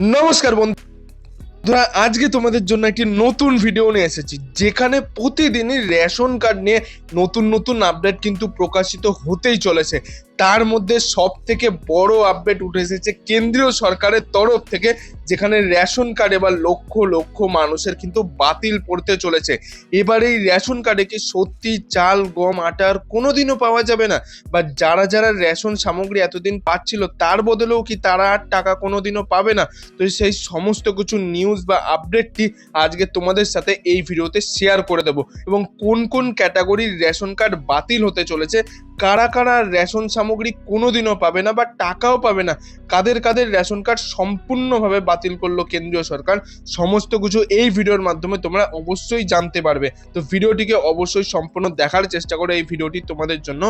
নমস্কার বন্ধুরা, আজকে তোমাদের জন্য একটি নতুন ভিডিও নিয়ে এসেছি, যেখানে প্রতিদিনই রেশন কার্ড নিয়ে নতুন নতুন আপডেট কিন্তু প্রকাশিত হতেই চলেছে। তার মধ্যে সব থেকে বড় আপডেট উঠে এসেছে কেন্দ্রীয় সরকারের তরফ থেকে, যেখানে রেশন কার্ড এবার লক্ষ লক্ষ মানুষের কিন্তু বাতিল পড়তে চলেছে। এবার এই রেশন কার্ডে কি সত্যি চাল, গম আটার কোনোদিনও পাওয়া যাবে না? বা যারা যারা রেশন সামগ্রী এতদিন পাচ্ছিল, তার বদলেও কি তারা আর টাকা কোনোদিনও পাবে না? তো সেই সমস্ত কিছু নিউজ বা আপডেটটি আজকে তোমাদের সাথে এই ভিডিওতে শেয়ার করে দেবো। এবং কোন কোন ক্যাটাগরির রেশন কার্ড বাতিল হতে চলেছে কারা কারা রেশন সামগ্রী কোনোদিনও পাবে না বা টাকাও পাবে না, কাদের কাদের রেশন কার্ড সম্পূর্ণভাবে বাতিল করল কেন্দ্রীয় সরকার, সমস্ত কিছু এই ভিডিওর মাধ্যমে তোমরা অবশ্যই জানতে পারবে। তো ভিডিওটিকে অবশ্যই সম্পূর্ণ দেখার চেষ্টা করো এই ভিডিওটি তোমাদের জন্য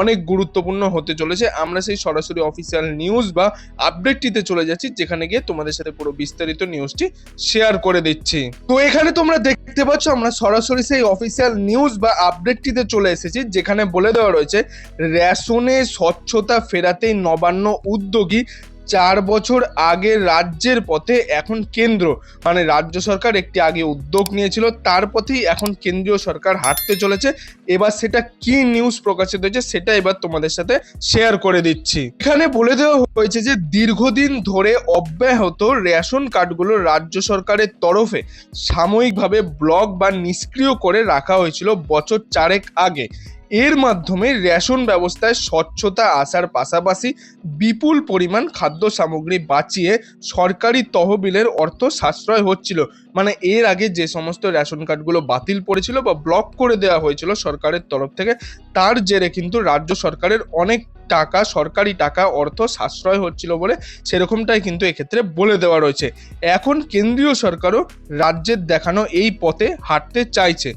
অনেক গুরুত্বপূর্ণ হতে চলেছে। আমরা সেই সরাসরি অফিসিয়াল নিউজ বা আপডেটটিতে চলে যাচ্ছি, যেখানে গিয়ে তোমাদের সাথে পুরো বিস্তারিত নিউজটি শেয়ার করে দিচ্ছি। তো এখানে তোমরা দেখতে পাচ্ছ, আমরা সরাসরি সেই অফিসিয়াল নিউজ বা আপডেটটিতে চলে এসেছি, যেখানে বলে দেওয়া রয়েছে রেশনে স্বচ্ছতা ফেরাতেই নবান্ন উদ্যোগী চার বছর আগে রাজ্যের পথে এখন কেন্দ্র। মানে রাজ্য সরকার একটি আগে উদ্যোগ নিয়েছিল, তার পথেই এখন কেন্দ্রীয় সরকার হাঁটতে চলেছে। এবার সেটা কি নিউজ প্রকাশিত হয়েছে সেটা এবার তোমাদের সাথে শেয়ার করে দিচ্ছি। এখানে বলে দেওয়া হয়েছে যে, দীর্ঘদিন ধরে অব্যাহত রেশন কার্ডগুলো রাজ্য সরকারের তরফে সাময়িকভাবে ব্লক বা নিষ্ক্রিয় করে রাখা হয়েছিল বছর চারেক আগে। এর মাধ্যমে রেশন ব্যবস্থায় স্বচ্ছতা আসার পাশাপাশি বিপুল পরিমাণ খাদ্য সামগ্রী বাঁচিয়ে সরকারি তহবিলের অর্থ সাশ্রয় হচ্ছিল। মানে এর আগে যে সমস্ত রেশন কার্ডগুলো বাতিল পড়েছিল বা ব্লক করে দেওয়া হয়েছিল সরকারের তরফ থেকে, তার জেরে কিন্তু রাজ্য সরকারের অনেক টাকা, সরকারি টাকা, অর্থ সাশ্রয় হচ্ছিল বলে সেরকমটাই কিন্তু এক্ষেত্রে বলে দেওয়া রয়েছে। এখন কেন্দ্রীয় সরকারও রাজ্যের দেখানো এই পথে হাঁটতে চাইছে।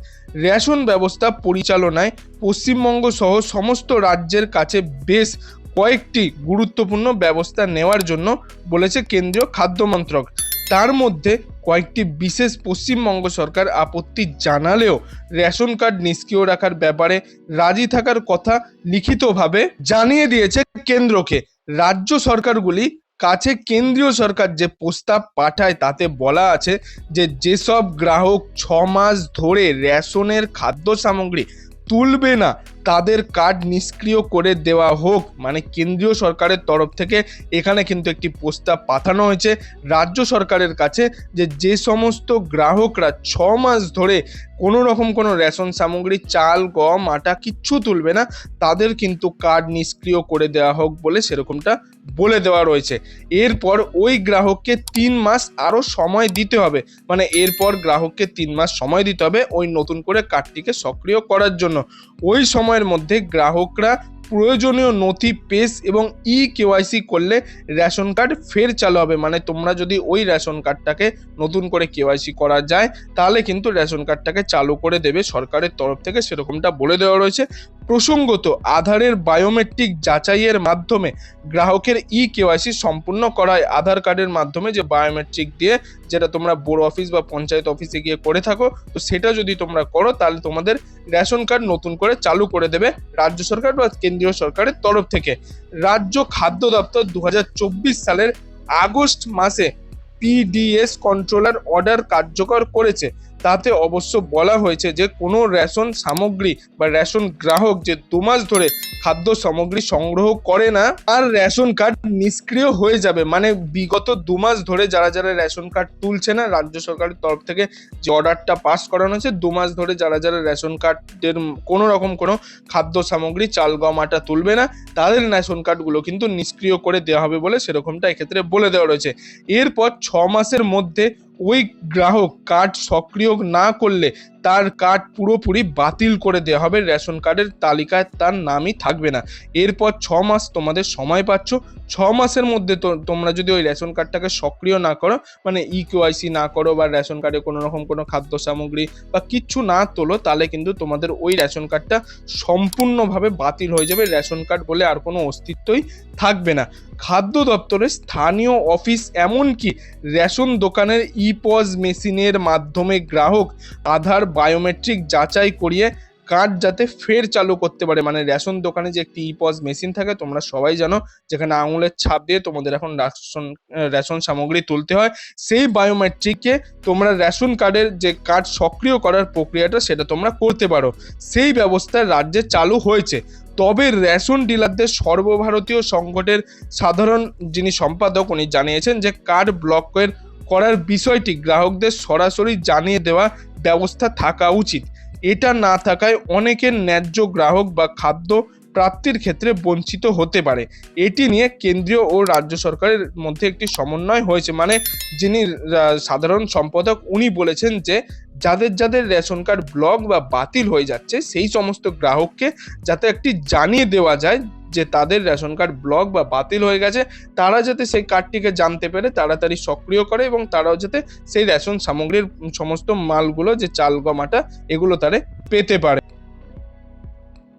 রেশন ব্যবস্থা পরিচালনায় পশ্চিমবঙ্গ সহ সমস্ত রাজ্যের কাছে বেশ কয়েকটি গুরুত্বপূর্ণ ব্যবস্থা নেওয়ার জন্য বলেছে কেন্দ্রীয় খাদ্য মন্ত্রক। তার মধ্যে কয়েকটি বিশেষ পশ্চিমবঙ্গ সরকার আপত্তি জানালেও রেশন কার্ড নিষ্ক্রিয় রাখার ব্যাপারে রাজি থাকার কথা লিখিতভাবে জানিয়ে দিয়েছে কেন্দ্রকে। রাজ্য সরকারগুলি কাছে কেন্দ্রীয় সরকার যে প্রস্তাব পাঠায় তাতে বলা আছে যে যেসব গ্রাহক ছ মাস ধরে রেশনের খাদ্য সামগ্রী তুলবে না তাদের কার্ড নিষ্ক্রিয় করে দেওয়া হোক। মানে কেন্দ্রীয় সরকারের তরফ থেকে এখানে কিন্তু একটি প্রস্তাব পাঠানো হয়েছে। রাজ্য সরকারের কাছে যে যে সমস্ত গ্রাহকরা ছ মাস ধরে কোনো রকম কোনো রেশন সামগ্রী, চাল, গম, আটা কিচ্ছু তুলবে না, তাদের কিন্তু কার্ড নিষ্ক্রিয় করে দেওয়া হোক বলে সেরকমটা বলে দেওয়া রয়েছে। এরপর ওই গ্রাহককে তিন মাস আরও সময় দিতে হবে। মানে এরপর গ্রাহককে তিন মাস সময় দিতে হবে ওই নতুন করে কার্ডটিকে সক্রিয় করার জন্য। ওই সময়ের মধ্যে গ্রাহকরা প্রয়োজনীয় নথি, পেস এবং ই কেওয়াইসি করলে রেশন কার্ড ফের চালু হবে। মানে তোমরা যদি ওই রেশন কার্ডটাকে নতুন করে কেওয়াইসি করা যায়, তাহলে কিন্তু রেশন কার্ডটাকে চালু করে দেবে সরকারের তরফ থেকে, সেরকমটা বলে দেওয়া রয়েছে। প্রসঙ্গত, আধারের বায়োমেট্রিক যাচাইয়ের মাধ্যমে গ্রাহকের ই কেওয়াইসি সম্পূর্ণ করায় আধার কার্ডের মাধ্যমে যে বায়োমেট্রিক দিয়ে যেটা তোমরা বোর্ড অফিস বা পঞ্চায়েত অফিসে গিয়ে করে থাকো, তো সেটা যদি তোমরা করো, তাহলে তোমাদের রেশন কার্ড নতুন করে চালু করে দেবে রাজ্য সরকার বা কেন্দ্রীয় সরকারের তরফ থেকে। রাজ্য খাদ্য দপ্তর দু হাজার চব্বিশ সালের আগস্ট মাসে পিডিএস কন্ট্রোলার অর্ডার কার্যকর করেছে। তাতে অবশ্য বলা হয়েছে যে কোনো রেশন সামগ্রী বা রেশন গ্রাহক যে দু মাস ধরে খাদ্য সামগ্রী সংগ্রহ করে না আর রেশন কার্ড নিষ্ক্রিয় হয়ে যাবে। মানে বিগত দু মাস ধরে যারা যারা রেশন কার্ড তুলছে না, রাজ্য সরকারের তরফ থেকে যে অর্ডারটা পাস করানো হয়েছে, দু মাস ধরে যারা যারা রেশন কার্ডের কোনো রকম কোনো খাদ্য সামগ্রী চাল, গম, আটা তুলবে না, তাদের রেশন কার্ডগুলো কিন্তু নিষ্ক্রিয় করে দেওয়া হবে বলে সেরকমটা এক্ষেত্রে বলে দেওয়া রয়েছে। এরপর ছ মাসের মধ্যে ওই গ্রাহক কার্ড সক্রিয় না করলে তার কার্ড পুরোপুরি বাতিল করে দেওয়া হবে। রেশন কার্ডের তালিকায় তার নামই থাকবে না। এরপর ছ মাস তোমাদের সময় পাচ্ছ। ছ মাসের মধ্যে তো তোমরা যদি ওই রেশন কার্ডটাকে সক্রিয় না করো মানে ই কেওয়াইসি না করো বা রেশন কার্ডে কোনো রকম কোনো খাদ্য সামগ্রী বা কিচ্ছু না তোলো, তাহলে কিন্তু তোমাদের ওই রেশন কার্ডটা সম্পূর্ণভাবে বাতিল হয়ে যাবে। রেশন কার্ড বলে আর কোনো অস্তিত্বই থাকবে না। খাদ্য দপ্তরের স্থানীয় অফিস এমনকি রেশন দোকানের ই পজ মেশিনের মাধ্যমে গ্রাহক আধার বায়োমেট্রিক যাচাই করিয়ে কার্ড যাতে ফের চালু করতে পারে। মানে রেশন দোকানে যে একটি ইপজ মেশিন থাকে, তোমরা সবাই জানো, যেখানে আঙুলের ছাপ দিয়ে তোমাদের এখন রেশন রেশন সামগ্রী তুলতে হয়। সেই বায়োমেট্রিককে তোমরা রেশন কার্ডের যে কার্ড সক্রিয় করার প্রক্রিয়াটা, সেটা তোমরা করতে পারো। সেই ব্যবস্থা রাজ্যে চালু হয়েছে। তবে রেশন ডিলারদের সর্বভারতীয় সংকটের সাধারণ যিনি সম্পাদক, উনি জানিয়েছেন যে কার্ড ব্লকের করার বিষয়টি গ্রাহকদের সরাসরি জানিয়ে দেওয়া ব্যবস্থা থাকা উচিত। এটা না থাকায় অনেকের ন্যায্য গ্রাহক বা খাদ্য প্রাপ্তির ক্ষেত্রে বঞ্চিত হতে পারে। এটি নিয়ে কেন্দ্রীয় ও রাজ্য সরকারের মধ্যে একটি সমন্বয় হয়েছে। মানে যিনি সাধারণ সম্পাদক, উনি বলেছেন যে, যাদের যাদের রেশন কার্ড ব্লক বা বাতিল হয়ে যাচ্ছে, সেই সমস্ত গ্রাহককে যাতে একটি জানিয়ে দেওয়া যায় যে তাদের রেশন কার্ড ব্লক বা বাতিল হয়ে গেছে, তারা যাতে সেই কার্ডটিকে জানতে পেরে তাড়াতাড়ি সক্রিয় করে এবং তারাও যাতে সেই রেশন সামগ্রীর সমস্ত মালগুলো যে চাল গমাটা এগুলো তারা পেতে পারে।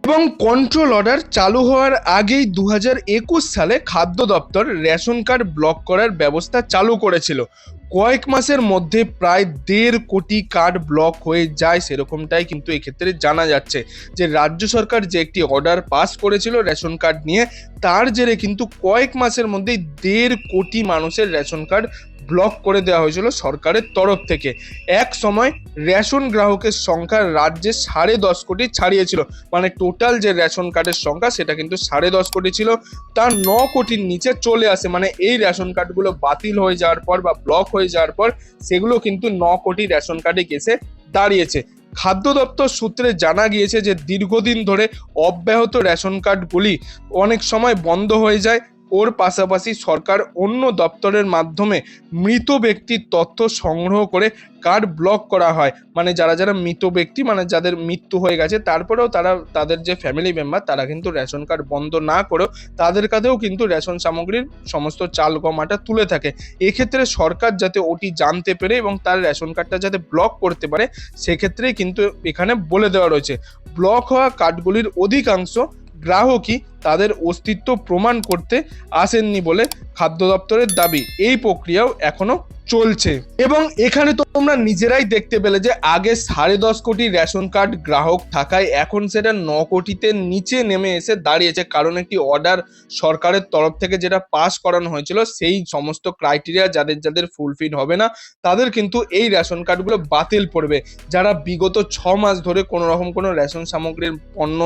এবং কন্ট্রোল অর্ডার চালু হওয়ার আগেই দু সালে খাদ্য দপ্তর রেশন কার্ড ব্লক করার ব্যবস্থা চালু করেছিল। কয়েক মাসের মধ্যে প্রায় দেড় কোটি কার্ড ব্লক হয়ে যায় সেরকমটাই কিন্তু এক্ষেত্রে জানা যাচ্ছে যে রাজ্য সরকার যে একটি অর্ডার পাস করেছিল রেশন কার্ড নিয়ে, তার জেরে কিন্তু কয়েক মাসের মধ্যেই দেড় কোটি মানুষের রেশন কার্ড ব্লক করে দেওয়া হয়েছিল সরকারের তরফ থেকে। এক সময় রেশন গ্রাহকের সংখ্যা রাজ্যে সাড়ে দশ কোটি ছাড়িয়েছিল। মানে টোটাল যে রেশন কার্ডের সংখ্যা, সেটা কিন্তু সাড়ে দশ কোটি ছিল। তার ন কোটির নিচে চলে আসে। মানে এই রেশন কার্ডগুলো বাতিল হয়ে যাওয়ার পর বা ব্লক হয়ে যাওয়ার পর, সেগুলো কিন্তু ন কোটি রেশন কার্ডে গেছে দাঁড়িয়েছে। খাদ্য দপ্তর সূত্রে জানা গিয়েছে যে, দীর্ঘদিন ধরে অব্যাহত রেশন কার্ডগুলি অনেক সময় বন্ধ হয়ে যায়। ওর পাশাপাশি সরকার অন্য দপ্তরের মাধ্যমে মৃত ব্যক্তির তথ্য সংগ্রহ করে কার্ড ব্লক করা হয়। মানে যারা যারা মৃত ব্যক্তি মানে যাদের মৃত্যু হয়ে গেছে, তারপরেও তারা, তাদের যে ফ্যামিলি মেম্বার তারা কিন্তু রেশন কার্ড বন্ধ না করেও তাদের কাছেও কিন্তু রেশন সামগ্রীর সমস্ত চাল গমাটা তুলে থাকে। এক্ষেত্রে সরকার যাতে ওটি জানতে পেরে এবং তার রেশন কার্ডটা যাতে ব্লক করতে পারে, সেক্ষেত্রেই কিন্তু এখানে বলে দেওয়া রয়েছে। ব্লক হওয়া কার্ডগুলির অধিকাংশ গ্রাহকই তাদের অস্তিত্ব প্রমাণ করতে আসেননি বলে খাদ্য দপ্তরের দাবি। এই প্রক্রিয়াও এখনও চলছে। এবং এখানে তো তোমরা নিজেরাই দেখতে পেলে যে আগে সাড়ে দশ কোটি রেশন কার্ড গ্রাহক থাকায় এখন সেটা ন কোটিতে নিচে নেমে এসে দাঁড়িয়েছে। কারণ একটি অর্ডার সরকারের তরফ থেকে যেটা পাস করানো হয়েছিল, সেই সমস্ত ক্রাইটেরিয়া যাদের যাদের ফুলফিল হবে না, তাদের কিন্তু এই রেশন কার্ডগুলো বাতিল পড়বে। যারা বিগত ছ মাস ধরে কোনো রকম কোনো রেশন সামগ্রীর পণ্য,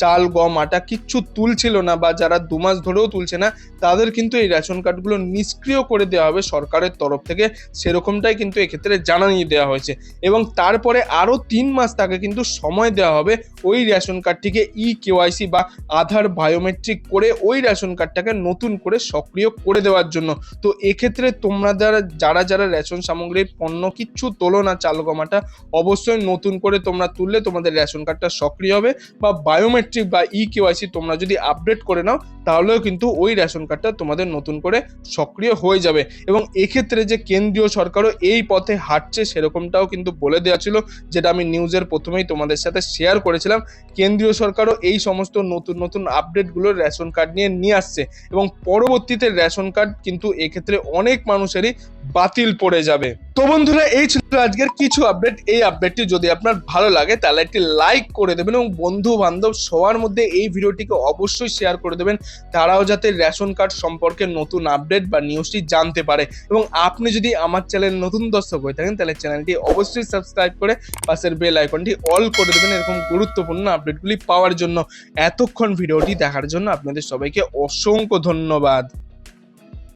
চাল, গম, আটা কিচ্ছু তুলছিল না বা যারা দু মাস ধরেও তুলছে না, তাদের কিন্তু এই রেশন কার্ডগুলো নিষ্ক্রিয় করে দেওয়া হবে সরকারের তরফ থেকে। সেরকমটাই কিন্তু এক্ষেত্রে জানানিয়ে দেওয়া হয়েছে। এবং তারপরে আরও তিন মাস তাকে কিন্তু সময় দেওয়া হবে ওই রেশন কার্ডটিকে ই কেওয়াইসি বা আধার বায়োমেট্রিক করে ওই রেশন কার্ডটাকে নতুন করে সক্রিয় করে দেওয়ার জন্য। তো এক্ষেত্রে তোমরা যারা যারা যারা রেশন সামগ্রীর পণ্য কিচ্ছু তোলো না চাল গমাটা অবশ্যই নতুন করে তোমরা তুললে তোমাদের রেশন কার্ডটা সক্রিয় হবে বা বায়োমেট্রিক বা ই কেওয়াইসি তোমরা যদি আপডেট করে নাও, তাহলেও কিন্তু ওই রেশন কার্ডটা তোমাদের নতুন করে সক্রিয় হয়ে যাবে। এবং এক্ষেত্রে যে কেন্দ্রীয় সরকারও এই পথে হাঁটছে, সেরকমটাও কিন্তু বলে দেওয়া ছিল, যেটা আমি নিউজের প্রথমেই তোমাদের সাথে শেয়ার করেছিলাম। কেন্দ্রীয় সরকারও এই সমস্ত নতুন নতুন আপডেটগুলো রেশন কার্ড নিয়ে নিয়ে আসছে এবং পরবর্তীতে রেশন কার্ড কিন্তু এক্ষেত্রে অনেক মানুষেরই বাতিল পড়ে যাবে। তো বন্ধুরা, এই ছিল আজকের কিছু আপডেট এই আপডেটটি যদি আপনার ভালো লাগে, তাহলে একটি লাইক করে দেবেন এবং বন্ধু বান্ধব সবার মধ্যে এই ভিডিওটিকে অবশ্যই শেয়ার করে দেবেন। তারাও যাতে রেশন কার্ড সম্পর্কে নতুন আপডেট বা নিউজটি জানতে পারে। এবং আপনি যদি আমার চ্যানেল নতুন দর্শক হয়ে থাকেন, তাহলে চ্যানেলটি অবশ্যই সাবস্ক্রাইব করে পাশের বেল আইকনটি অল করে দেবেন এরকম গুরুত্বপূর্ণ আপডেটগুলি পাওয়ার জন্য। এতক্ষণ ভিডিওটি দেখার জন্য আপনাদের সবাইকে অসংখ্য ধন্যবাদ।